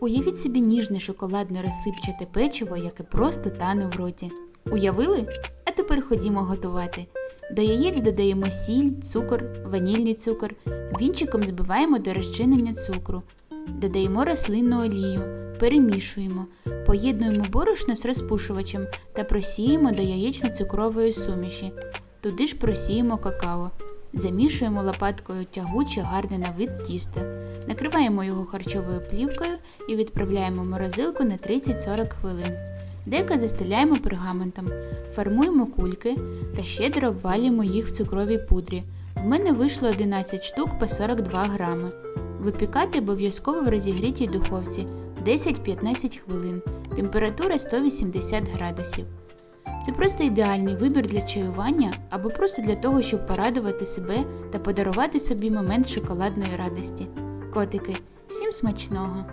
Уявіть собі ніжне шоколадне розсипчате печиво, яке просто тане в роті. Уявили? А тепер ходімо готувати. До яєць додаємо сіль, цукор, ванільний цукор, вінчиком збиваємо до розчинення цукру. Додаємо рослинну олію, перемішуємо, поєднуємо борошно з розпушувачем та просіємо до яєчно-цукрової суміші. Туди ж просіємо какао. Замішуємо лопаткою тягуче гарне на вид тісто. Накриваємо його харчовою плівкою і відправляємо в морозилку на 30-40 хвилин. Деко застеляємо пергаментом, формуємо кульки та щедро обвалюємо їх в цукровій пудрі. В мене вийшло 11 штук по 42 грами. Випікати обов'язково в розігрітій духовці 10-15 хвилин, температура 180 градусів. Це просто ідеальний вибір для чаювання або просто для того, щоб порадувати себе та подарувати собі момент шоколадної радості. Котики, всім смачного!